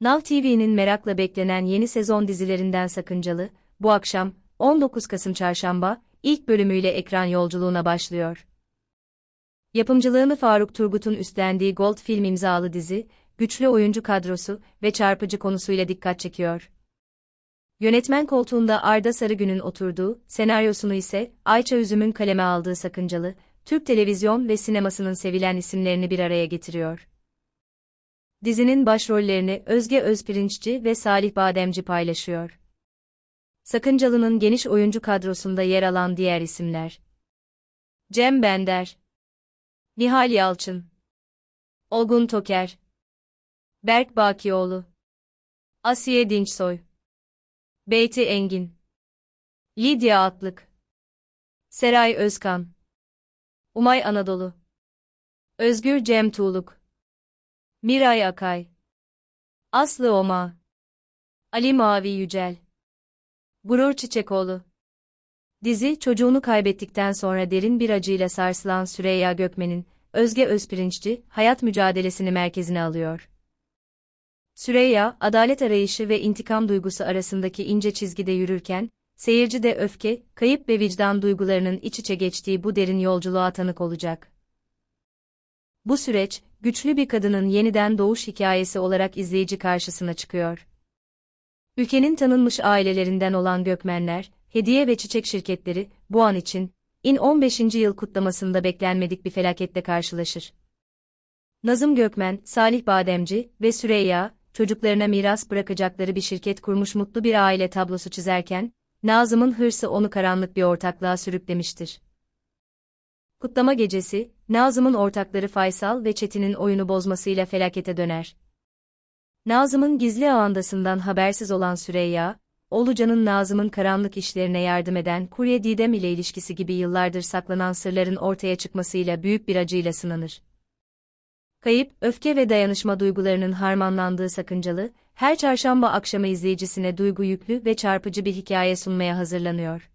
Now TV'nin merakla beklenen yeni sezon dizilerinden Sakıncalı, bu akşam, 19 Kasım Çarşamba, ilk bölümüyle ekran yolculuğuna başlıyor. Yapımcılığını Faruk Turgut'un üstlendiği Gold film imzalı dizi, güçlü oyuncu kadrosu ve çarpıcı konusuyla dikkat çekiyor. Yönetmen koltuğunda Arda Sarıgün'ün oturduğu, senaryosunu ise Ayça Üzüm'ün kaleme aldığı Sakıncalı, Türk televizyon ve sinemasının sevilen isimlerini bir araya getiriyor. Dizinin başrollerini Özge Özpirinççi ve Salih Bademci paylaşıyor. Sakıncalı'nın geniş oyuncu kadrosunda yer alan diğer isimler. Cem Bender, Nihal Yalçın, Olgun Toker, Berk Bakioğlu, Asiye Dinçsoy, Beyti Engin, Lidya Atlık, Seray Özkan, Umay Anadolu, Özgür Cem Tuğluk, Miray Akay, Aslı Oma, Ali Mavi Yücel, Gurur Çiçekoğlu. Dizi, çocuğunu kaybettikten sonra derin bir acıyla sarsılan Süreyya Gökmen'in, Özge Özpirinççi, hayat mücadelesini merkezine alıyor. Süreyya, adalet arayışı ve intikam duygusu arasındaki ince çizgide yürürken, seyirci de öfke, kayıp ve vicdan duygularının iç içe geçtiği bu derin yolculuğa tanık olacak. Bu süreç, güçlü bir kadının yeniden doğuş hikayesi olarak izleyici karşısına çıkıyor. Ülkenin tanınmış ailelerinden olan Gökmenler, hediye ve çiçek şirketleri, bu an için, in 15. yıl kutlamasında beklenmedik bir felaketle karşılaşır. Nazım Gökmen, Salih Bademci ve Süreyya, çocuklarına miras bırakacakları bir şirket kurmuş mutlu bir aile tablosu çizerken, Nazım'ın hırsı onu karanlık bir ortaklığa sürüklemiştir. Kutlama gecesi, Nazım'ın ortakları Faysal ve Çetin'in oyunu bozmasıyla felakete döner. Nazım'ın gizli ağandasından habersiz olan Süreyya, Olucan'ın Nazım'ın karanlık işlerine yardım eden kurye Didem ile ilişkisi gibi yıllardır saklanan sırların ortaya çıkmasıyla büyük bir acıyla sınanır. Kayıp, öfke ve dayanışma duygularının harmanlandığı sakıncalı, her çarşamba akşamı izleyicisine duygu yüklü ve çarpıcı bir hikaye sunmaya hazırlanıyor.